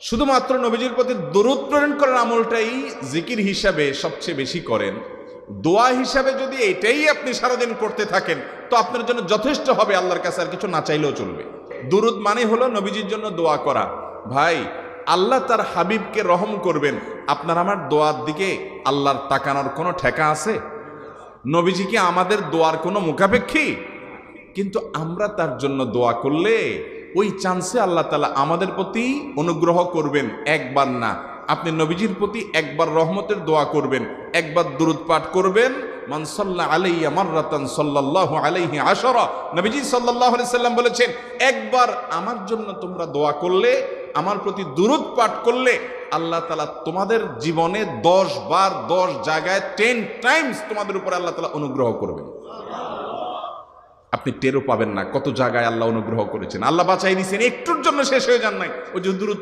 শুধুমাত্র নবীজির প্রতি দরুদ প্রেরণ করার আমলটাই জিকির হিসাবে সবচেয়ে বেশি করেন। দোয়া হিসাবে যদি এটাই আপনি সারাদিন করতে থাকেন, তো আপনার জন্য যথেষ্ট হবে, আল্লাহর কাছে আর কিছু না চাইলেও চলবে। দুরুদ মানে হলো নবীজির জন্য দোয়া করা। ভাই, আল্লাহ তার হাবিবকে রহম করবেন। আপনার আমার দোয়ার দিকে আল্লাহর তাকানোর কোনো ঠেকা আছে? নবীজি কি আমাদের দোয়ার কোনো মুখাপেক্ষী? কিন্তু আমরা তার জন্য দোয়া করলে ওই চান্সে আল্লাহ তালা আমাদের প্রতি অনুগ্রহ করবেন, একবার না। আপনি নবীজির প্রতি একবার রহমতের দোয়া করবেন, একবার দুরুদ পাঠ করবেন। মানসল্লা আলাইয়া মার্রাতান সাল্লাল্লাহু আলাইহি আশরা। নবীজি আলাইহি সাল্লাম বলেছেন, একবার আমার জন্য তোমরা দোয়া করলে, আমার প্রতি দুরুদ পাঠ করলে, আল্লাহ তালা তোমাদের জীবনে দশ বার দশ জায়গায় টেন টাইমস তোমাদের উপর আল্লাহ তালা অনুগ্রহ করবেন। আপনি টেরও পাবেন না কত জায়গায় আল্লাহ অনুগ্রহ করেছেন। আল্লাহ বাঁচাই দিয়েছেন একটুর জন্য শেষ হয়ে যান নাই। ওই যে